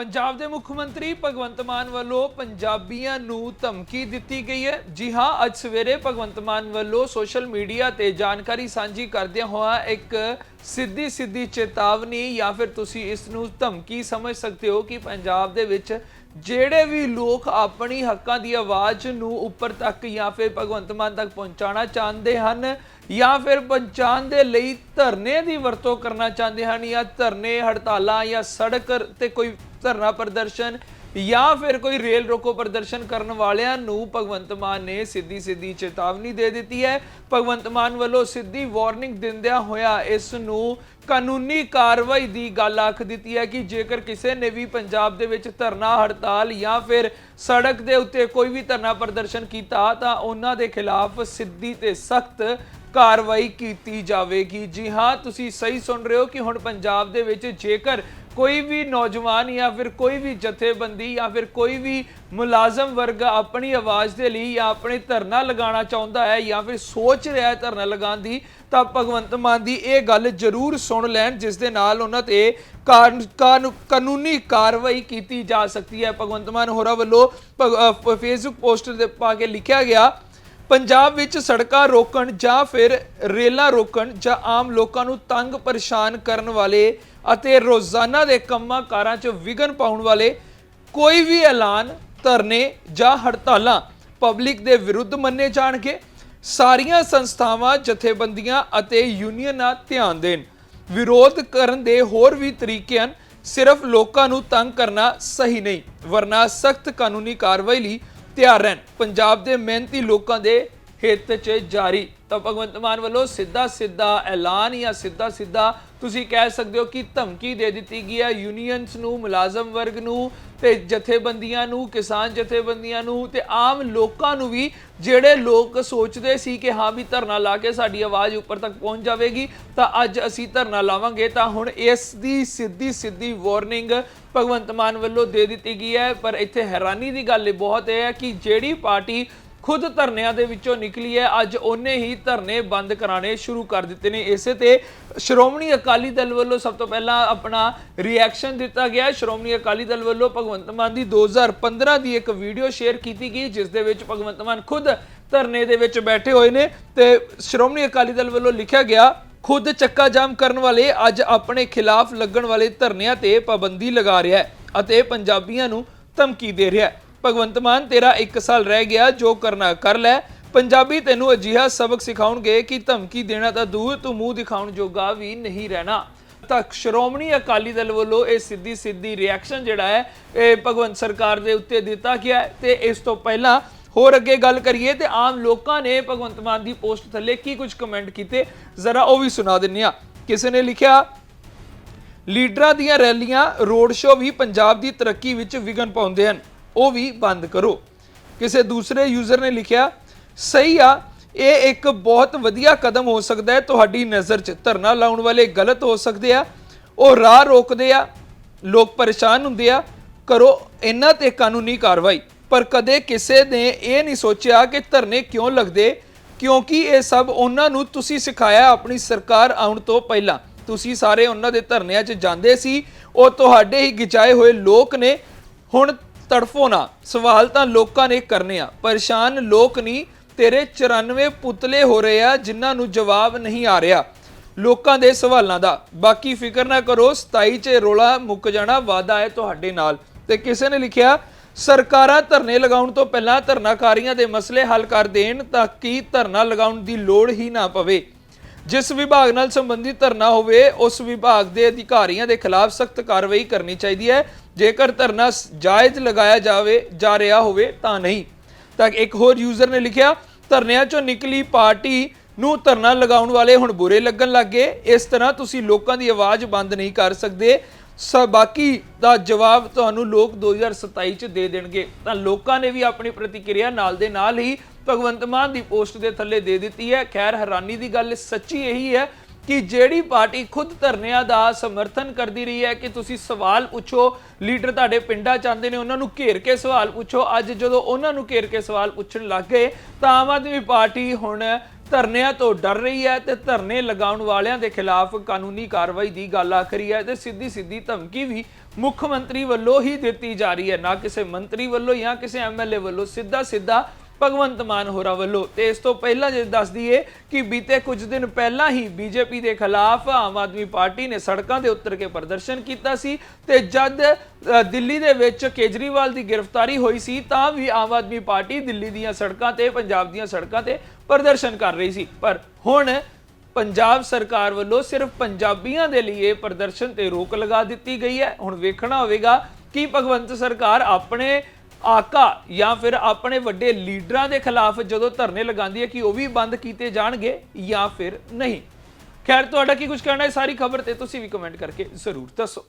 ਪੰਜਾਬ ਦੇ ਮੁੱਖ ਮੰਤਰੀ ਭਗਵੰਤ ਮਾਨ ਵੱਲੋਂ ਪੰਜਾਬੀਆਂ ਨੂੰ ਧਮਕੀ ਦਿੱਤੀ ਗਈ ਹੈ। ਜੀ ਹਾਂ, ਅੱਜ ਸਵੇਰੇ ਭਗਵੰਤ ਮਾਨ ਵੱਲੋਂ ਸੋਸ਼ਲ ਮੀਡੀਆ ਤੇ ਜਾਣਕਾਰੀ ਸਾਂਝੀ ਕਰਦਿਆਂ ਹੋਇਆ ਇੱਕ ਸਿੱਧੀ ਸਿੱਧੀ ਚੇਤਾਵਨੀ ਜਾਂ ਫਿਰ ਤੁਸੀਂ ਇਸ ਨੂੰ ਧਮਕੀ ਸਮਝ ਸਕਦੇ ਹੋ ਕਿ ਪੰਜਾਬ ਦੇ ਵਿੱਚ ਜਿਹੜੇ ਵੀ ਲੋਕ ਆਪਣੀ ਹੱਕਾਂ ਦੀ ਆਵਾਜ਼ ਨੂੰ ਉੱਪਰ ਤੱਕ ਜਾਂ ਫਿਰ ਭਗਵੰਤ ਮਾਨ ਤੱਕ ਪਹੁੰਚਾਉਣਾ ਚਾਹੁੰਦੇ ਹਨ ਜਾਂ ਫਿਰ ਪਹੁੰਚਾਉਣ ਦੇ ਲਈ ਧਰਨੇ ਦੀ ਵਰਤੋਂ ਕਰਨਾ ਚਾਹੁੰਦੇ ਹਨ ਜਾਂ ਧਰਨੇ, ਹੜਤਾਲਾਂ ਜਾਂ ਸੜਕ ਤੇ ਕੋਈ ਧਰਨਾ ਪ੍ਰਦਰਸ਼ਨ ਜਾਂ ਫਿਰ ਕੋਈ ਰੇਲ ਰੋਕੋ ਪ੍ਰਦਰਸ਼ਨ ਕਰਨ ਵਾਲਿਆਂ ਨੂੰ ਭਗਵੰਤ ਮਾਨ ਨੇ ਸਿੱਧੀ ਸਿੱਧੀ ਚੇਤਾਵਨੀ ਦੇ ਦਿੱਤੀ ਹੈ। ਭਗਵੰਤ ਮਾਨ ਵੱਲੋਂ ਸਿੱਧੀ ਵਾਰਨਿੰਗ ਦਿੰਦਿਆਂ ਹੋਇਆ ਇਸ ਨੂੰ ਕਾਨੂੰਨੀ ਕਾਰਵਾਈ ਦੀ ਗੱਲ ਆਖ ਦਿੱਤੀ ਹੈ ਕਿ ਜੇਕਰ ਕਿਸੇ ਨੇ ਵੀ ਪੰਜਾਬ ਦੇ ਵਿੱਚ ਧਰਨਾ, ਹੜਤਾਲ ਜਾਂ ਫਿਰ ਸੜਕ ਦੇ ਉੱਤੇ ਕੋਈ ਵੀ ਧਰਨਾ ਪ੍ਰਦਰਸ਼ਨ ਕੀਤਾ ਤਾਂ ਉਹਨਾਂ ਦੇ ਖਿਲਾਫ ਸਿੱਧੀ ਤੇ ਸਖਤ ਕਾਰਵਾਈ ਕੀਤੀ ਜਾਵੇਗੀ। ਜੀ ਹਾਂ, ਤੁਸੀਂ ਸਹੀ ਸੁਣ ਰਹੇ ਹੋ ਕਿ ਹੁਣ ਪੰਜਾਬ ਦੇ ਵਿੱਚ ਜੇਕਰ ਕੋਈ ਵੀ ਨੌਜਵਾਨ ਜਾਂ ਫਿਰ ਕੋਈ ਵੀ ਜਥੇਬੰਦੀ ਜਾਂ ਫਿਰ ਕੋਈ ਵੀ ਮੁਲਾਜ਼ਮ ਵਰਗ ਆਪਣੀ ਆਵਾਜ਼ ਦੇ ਲਈ ਜਾਂ ਆਪਣੇ ਧਰਨਾ ਲਗਾਉਣਾ ਚਾਹੁੰਦਾ ਹੈ ਜਾਂ ਫਿਰ ਸੋਚ ਰਿਹਾ ਹੈ ਧਰਨਾ ਲਗਾਉਣ ਦੀ, ਤਾਂ ਭਗਵੰਤ ਮਾਨ ਦੀ ਇਹ ਗੱਲ ਜ਼ਰੂਰ ਸੁਣ ਲੈਣ, ਜਿਸ ਦੇ ਨਾਲ ਉਹਨਾਂ ਤੇ ਕਾਨ- ਕਾਨ- ਕਾਨੂੰਨੀ ਕਾਰਵਾਈ ਕੀਤੀ ਜਾ ਸਕਦੀ ਹੈ। ਭਗਵੰਤ ਮਾਨ ਹੋਰਾਂ ਵੱਲੋਂ ਭਗ- ਫੇਸਬੁੱਕ ਪੋਸਟ 'ਤੇ ਪਾ ਕੇ ਲਿਖਿਆ ਗਿਆ ਪੰਜਾਬ ਵਿੱਚ ਸੜਕਾਂ ਰੋਕਣ ਜਾਂ ਫਿਰ ਰੇਲਾਂ ਰੋਕਣ ਜਾਂ ਆਮ ਲੋਕਾਂ ਨੂੰ ਤੰਗ ਪਰੇਸ਼ਾਨ ਕਰਨ ਵਾਲੇ ਅਤੇ ਰੋਜ਼ਾਨਾ ਦੇ ਕੰਮਾਂ ਕਾਰਾਂ 'ਚ ਵਿਘਨ ਪਾਉਣ ਵਾਲੇ ਕੋਈ ਵੀ ਐਲਾਨ, ਧਰਨੇ ਜਾਂ ਹੜਤਾਲਾਂ ਪਬਲਿਕ ਦੇ ਵਿਰੁੱਧ ਮੰਨੇ ਜਾਣਗੇ। ਸਾਰੀਆਂ ਸੰਸਥਾਵਾਂ, ਜਥੇਬੰਦੀਆਂ ਅਤੇ ਯੂਨੀਅਨਾਂ ਧਿਆਨ ਦੇਣ। ਵਿਰੋਧ ਕਰਨ ਦੇ ਹੋਰ ਵੀ ਤਰੀਕੇ ਹਨ। ਸਿਰਫ ਲੋਕਾਂ ਨੂੰ ਤੰਗ ਕਰਨਾ ਸਹੀ ਨਹੀਂ, ਵਰਨਾ ਸਖਤ ਕਾਨੂੰਨੀ ਕਾਰਵਾਈ ਲਈ ਤਿਆਰ ਰਹਿਣ। ਪੰਜਾਬ ਦੇ ਮਿਹਨਤੀ ਲੋਕਾਂ ਦੇ ਹਿੱਤ 'ਚ ਜਾਰੀ। ਤਾਂ ਭਗਵੰਤ ਮਾਨ ਵੱਲੋਂ ਸਿੱਧਾ ਸਿੱਧਾ ਐਲਾਨ ਜਾਂ ਸਿੱਧਾ ਸਿੱਧਾ ਤੁਸੀਂ ਕਹਿ ਸਕਦੇ ਹੋ ਕਿ ਧਮਕੀ ਦੇ ਦਿੱਤੀ ਗਈ ਹੈ। ਯੂਨੀਅਨਸ ਨੂੰ, ਮੁਲਾਜ਼ਮ ਵਰਗ ਨੂੰ ਤੇ ਜਥੇਬੰਦੀਆਂ ਨੂੰ, ਕਿਸਾਨ ਜਥੇਬੰਦੀਆਂ ਨੂੰ ਤੇ ਆਮ ਲੋਕਾਂ ਨੂੰ ਵੀ ਜਿਹੜੇ ਲੋਕ ਸੋਚਦੇ ਸੀ ਕਿ ਹਾਂ ਵੀ ਧਰਨਾ ਲਾ ਕੇ ਸਾਡੀ ਆਵਾਜ਼ ਉੱਪਰ ਤੱਕ ਪਹੁੰਚ ਜਾਵੇਗੀ, ਤਾਂ ਅੱਜ ਅਸੀਂ ਧਰਨਾ ਲਾਵਾਂਗੇ। ਤਾਂ ਹੁਣ ਇਸ ਦੀ ਸਿੱਧੀ ਸਿੱਧੀ ਵਾਰਨਿੰਗ ਭਗਵੰਤ ਮਾਨ ਵੱਲੋਂ ਦੇ ਦਿੱਤੀ ਗਈ ਹੈ। ਪਰ ਇੱਥੇ ਹੈਰਾਨੀ ਦੀ ਗੱਲ ਇਹ ਬਹੁਤ ਇਹ ਹੈ ਕਿ ਜਿਹੜੀ ਪਾਰਟੀ ਖੁਦ ਧਰਨਿਆਂ ਦੇ ਵਿੱਚੋਂ ਨਿਕਲੀ ਹੈ। ਅੱਜ ਉਹਨੇ ਹੀ ਧਰਨੇ ਬੰਦ ਕਰਾਣੇ ਸ਼ੁਰੂ ਕਰ ਦਿੱਤੇ ਨੇ। ਇਸੇ ਤੇ ਸ਼੍ਰੋਮਣੀ ਅਕਾਲੀ ਦਲ ਵੱਲੋਂ ਸਭ ਤੋਂ ਪਹਿਲਾਂ ਆਪਣਾ ਰਿਐਕਸ਼ਨ ਦਿੱਤਾ ਗਿਆ। ਸ਼੍ਰੋਮਣੀ ਅਕਾਲੀ ਦਲ ਵੱਲੋਂ ਭਗਵੰਤ ਮਾਨ ਦੀ 2015 ਦੀ ਇੱਕ ਵੀਡੀਓ ਸ਼ੇਅਰ ਕੀਤੀ ਗਈ, ਜਿਸ ਦੇ ਵਿੱਚ ਭਗਵੰਤ ਮਾਨ ਖੁਦ ਧਰਨੇ ਦੇ ਵਿੱਚ ਬੈਠੇ ਹੋਏ ਨੇ ਤੇ ਸ਼੍ਰੋਮਣੀ ਅਕਾਲੀ ਦਲ ਵੱਲੋਂ ਲਿਖਿਆ ਗਿਆ, ਖੁਦ ਚੱਕਾ ਜਾਮ ਕਰਨ ਵਾਲੇ ਅੱਜ ਆਪਣੇ ਖਿਲਾਫ ਲੱਗਣ ਵਾਲੇ ਧਰਨਿਆਂ ਤੇ ਪਾਬੰਦੀ ਲਗਾ ਰਿਹਾ ਹੈ ਅਤੇ ਪੰਜਾਬੀਆਂ ਨੂੰ ਧਮਕੀ ਦੇ ਰਿਹਾ ਹੈ। ਭਗਵੰਤ ਮਾਨ, ਤੇਰਾ 1 ਸਾਲ ਰਹਿ ਗਿਆ, ਜੋ ਕਰਨਾ ਕਰ ਲੈ। ਪੰਜਾਬੀ ਤੈਨੂੰ ਅਜਿਹਾ ਸਬਕ ਸਿਖਾਉਣਗੇ ਕਿ ਧਮਕੀ ਦੇਣਾ ਤਾਂ ਦੂਰ ਤੂੰ ਮੂੰਹ ਦਿਖਾਉਣ ਜੋਗਾ ਵੀ ਨਹੀਂ ਰਹਿਣਾ। ਤਾਂ ਸ਼੍ਰੋਮਣੀ ਅਕਾਲੀ ਦਲ ਵੱਲੋਂ ਇਹ ਸਿੱਧੀ ਸਿੱਧੀ ਰਿਐਕਸ਼ਨ ਜਿਹੜਾ ਹੈ, ਇਹ ਭਗਵੰਤ ਸਰਕਾਰ ਦੇ ਉੱਤੇ ਦਿੱਤਾ ਗਿਆ ਹੈ। ਤੇ ਇਸ ਤੋਂ ਪਹਿਲਾਂ ਹੋਰ ਅੱਗੇ ਗੱਲ ਕਰੀਏ ਤੇ ਆਮ ਲੋਕਾਂ ਨੇ ਭਗਵੰਤ ਮਾਨ ਦੀ ਪੋਸਟ ਥੱਲੇ ਕੀ ਕੁਝ ਕਮੈਂਟ ਕੀਤੇ, ਜ਼ਰਾ ਉਹ ਵੀ ਸੁਣਾ ਦਿੰਨੇ ਆ ਕਿਸੇ ਨੇ ਲਿਖਿਆ, ਲੀਡਰਾਂ ਦੀਆਂ ਰੈਲੀਆਂ, ਰੋਡ ਸ਼ੋਅ ਵੀ ਪੰਜਾਬ ਦੀ ਤਰੱਕੀ ਵਿੱਚ ਵਿਘਨ ਪਾਉਂਦੇ ਹਨ। ਉਹ ਵੀ ਬੰਦ ਕਰੋ। ਕਿਸੇ ਦੂਸਰੇ ਯੂਜ਼ਰ ਨੇ ਲਿਖਿਆ, ਸਹੀ ਆ, ਇਹ ਇੱਕ ਬਹੁਤ ਵਧੀਆ ਕਦਮ ਹੋ ਸਕਦਾ ਹੈ, ਤੁਹਾਡੀ ਨਜ਼ਰ 'ਚ ਧਰਨਾ ਲਾਉਣ ਵਾਲੇ ਗਲਤ ਹੋ ਸਕਦੇ ਆ, ਉਹ ਰਾਹ ਰੋਕਦੇ ਆ, ਲੋਕ ਪਰੇਸ਼ਾਨ ਹੁੰਦੇ ਆ, ਕਰੋ ਇਹਨਾਂ ਤੇ ਕਾਨੂੰਨੀ ਕਾਰਵਾਈ। ਪਰ ਕਦੇ ਕਿਸੇ ਨੇ ਇਹ ਨਹੀਂ ਸੋਚਿਆ ਕਿ ਧਰਨੇ ਕਿਉਂ ਲੱਗਦੇ, ਕਿਉਂਕਿ ਇਹ ਸਭ ਉਹਨਾਂ ਨੂੰ ਤੁਸੀਂ ਸਿਖਾਇਆ ਆਪਣੀ ਸਰਕਾਰ ਆਉਣ ਤੋਂ ਪਹਿਲਾਂ। ਤੁਸੀਂ ਸਾਰੇ ਉਹਨਾਂ ਦੇ ਧਰਨਿਆਂ 'ਚ ਜਾਂਦੇ ਸੀ, ਉਹ ਤੁਹਾਡੇ ਹੀ ਗਿਚਾਏ ਹੋਏ ਲੋਕ ਨੇ। ਹੁਣ ਤੜਫੋ ਨਾ। ਸਵਾਲ ਤਾਂ ਲੋਕਾਂ ਨੇ ਕਰਨੇ ਆ। ਪਰੇਸ਼ਾਨ ਲੋਕ ਨਹੀਂ ਤੇਰੇ 94 ਪੁਤਲੇ ਹੋ ਰਹੇ ਆ, ਜਿਨ੍ਹਾਂ ਨੂੰ ਜਵਾਬ ਨਹੀਂ ਆ ਰਿਹਾ। ਲੋਕਾਂ ਦੇ ਸਵਾਲਾਂ ਦਾ। ਬਾਕੀ ਫਿਕਰ ਨਾ ਕਰੋ 27 ਚ ਰੋਲਾ ਮੁੱਕ ਜਾਣਾ ਵਾਦਾ ਹੈ ਤੁਹਾਡੇ ਨਾਲ। ਤੇ ਕਿਸੇ ਨੇ ਲਿਖਿਆ, ਸਰਕਾਰਾਂ ਧਰਨੇ ਲਗਾਉਣ ਤੋਂ ਪਹਿਲਾਂ ਧਰਨਾਕਾਰੀਆਂ ਦੇ ਮਸਲੇ ਹੱਲ ਕਰ ਦੇਣ ਤਾਂ ਕਿ ਧਰਨਾ ਲਗਾਉਣ ਦੀ ਲੋੜ ਹੀ ਨਾ ਪਵੇ। ਜਿਸ ਵਿਭਾਗ ਨਾਲ ਸੰਬੰਧਿਤ ਧਰਨਾ ਹੋਵੇ, ਉਸ ਵਿਭਾਗ ਦੇ ਅਧਿਕਾਰੀਆਂ ਦੇ ਖਿਲਾਫ ਸਖਤ ਕਾਰਵਾਈ ਕਰਨੀ ਚਾਹੀਦੀ ਹੈ। ਜੇਕਰ ਧਰਨਾ ਜਾਇਜ਼ ਲਗਾਇਆ ਜਾਵੇ, ਜਾ ਰਿਹਾ ਹੋਵੇ ਤਾਂ ਨਹੀਂ। ਤਾਂ ਇੱਕ ਹੋਰ ਯੂਜ਼ਰ ਨੇ ਲਿਖਿਆ, ਧਰਨਿਆਂ ਚੋਂ ਨਿਕਲੀ ਪਾਰਟੀ ਨੂੰ ਧਰਨਾ ਲਗਾਉਣ ਵਾਲੇ ਹੁਣ ਬੁਰੇ ਲੱਗਣ ਲੱਗੇ ਇਸ ਤਰ੍ਹਾਂ ਤੁਸੀਂ ਲੋਕਾਂ ਦੀ ਆਵਾਜ਼ ਬੰਦ ਨਹੀਂ ਕਰ ਸਕਦੇ। ਸ ਬਾਕੀ ਦਾ ਜਵਾਬ ਤੁਹਾਨੂੰ ਲੋਕ 2027 ਚ ਦੇ ਦੇਣਗੇ। ਤਾਂ ਲੋਕਾਂ ਨੇ ਵੀ ਆਪਣੀ ਪ੍ਰਤੀਕਿਰਿਆ ਨਾਲ ਦੇ ਨਾਲ ਹੀ ਭਗਵੰਤ ਮਾਨ ਦੀ ਪੋਸਟ ਦੇ ਥੱਲੇ ਦੇ ਦਿੱਤੀ ਹੈ। ਖੈਰ, ਹੈਰਾਨੀ ਦੀ ਗੱਲ ਸੱਚੀ ਇਹੀ ਹੈ ਕਿ ਜਿਹੜੀ ਪਾਰਟੀ ਖੁਦ ਧਰਨਿਆਂ ਦਾ ਸਮਰਥਨ ਕਰਦੀ ਰਹੀ ਹੈ ਕਿ ਤੁਸੀਂ ਸਵਾਲ ਪੁੱਛੋ, ਲੀਡਰ ਤੁਹਾਡੇ ਪਿੰਡਾਂ ਚ ਆਉਂਦੇ ਨੇ, ਉਹਨਾਂ ਨੂੰ ਘੇਰ ਕੇ ਸਵਾਲ ਪੁੱਛੋ। ਅੱਜ ਜਦੋਂ ਉਹਨਾਂ ਨੂੰ ਘੇਰ ਕੇ ਸਵਾਲ ਪੁੱਛਣ ਲੱਗ ਗਏ, ਤਾਂ ਆਮ ਆਦਮੀ ਪਾਰਟੀ ਹੁਣ ਧਰਨਿਆਂ ਤੋਂ ਡਰ ਰਹੀ ਹੈ ਤੇ ਧਰਨੇ ਲਗਾਉਣ ਵਾਲਿਆਂ ਦੇ ਖਿਲਾਫ ਕਾਨੂੰਨੀ ਕਾਰਵਾਈ ਦੀ ਗੱਲ ਆਖਰੀ ਹੈ ਤੇ ਸਿੱਧੀ ਸਿੱਧੀ ਧਮਕੀ ਵੀ ਮੁੱਖ ਮੰਤਰੀ ਵੱਲੋਂ ਹੀ ਦਿੱਤੀ ਜਾ ਰਹੀ ਹੈ। ਨਾ ਕਿਸੇ ਮੰਤਰੀ ਵੱਲੋਂ ਜਾਂ ਕਿਸੇ ਐਮਐਲਏ ਵੱਲੋਂ ਸਿੱਧਾ ਸਿੱਧਾ ਭਗਵੰਤ ਮਾਨ ਹੋਰਾਂ ਵੱਲੋਂ ਤੇ ਇਸ ਤੋਂ ਪਹਿਲਾਂ ਜੇ ਦੱਸ ਦਈਏ ਕਿ ਬੀਤੇ ਕੁਝ ਦਿਨ ਪਹਿਲਾਂ ਹੀ ਬੀਜੇਪੀ ਦੇ ਖਿਲਾਫ ਆਮ ਆਦਮੀ ਪਾਰਟੀ ਨੇ ਸੜਕਾਂ 'ਤੇ ਉੱਤਰ ਕੇ ਪ੍ਰਦਰਸ਼ਨ ਕੀਤਾ ਸੀ ਤੇ ਜਦ ਦਿੱਲੀ ਦੇ ਵਿੱਚ ਕੇਜਰੀਵਾਲ ਦੀ ਗ੍ਰਿਫਤਾਰੀ ਹੋਈ ਸੀ ਤਾਂ ਵੀ ਆਮ ਆਦਮੀ ਪਾਰਟੀ ਦਿੱਲੀ ਦੀਆਂ ਸੜਕਾਂ ਤੇ, ਪੰਜਾਬ ਦੀਆਂ ਸੜਕਾਂ ਤੇ ਪ੍ਰਦਰਸ਼ਨ ਕਰ ਰਹੀ ਸੀ। ਪਰ ਹੁਣ ਪੰਜਾਬ ਸਰਕਾਰ ਵੱਲੋਂ ਸਿਰਫ ਪੰਜਾਬੀਆਂ ਦੇ ਲਈ ਇਹ ਪ੍ਰਦਰਸ਼ਨ ਤੇ ਰੋਕ ਲਗਾ ਦਿੱਤੀ ਗਈ ਹੈ। ਹੁਣ ਵੇਖਣਾ ਹੋਵੇਗਾ ਕਿ ਭਗਵੰਤ ਸਰਕਾਰ ਆਪਣੇ ਆਕਾ ਜਾਂ ਫਿਰ ਆਪਣੇ ਵੱਡੇ ਲੀਡਰਾਂ ਦੇ ਖਿਲਾਫ ਜਦੋਂ ਧਰਨੇ ਲਗਾਉਂਦੀ ਹੈ ਕਿ ਉਹ ਵੀ ਬੰਦ ਕੀਤੇ ਜਾਣਗੇ ਜਾਂ ਫਿਰ ਨਹੀਂ। ਖੈਰ, ਤੁਹਾਡਾ ਕੀ ਕੁਝ ਕਹਿਣਾ ਹੈ? ਸਾਰੀ ਖਬਰ ਤੇ ਤੁਸੀਂ ਵੀ ਕਮੈਂਟ ਕਰਕੇ ਜ਼ਰੂਰ ਦੱਸੋ।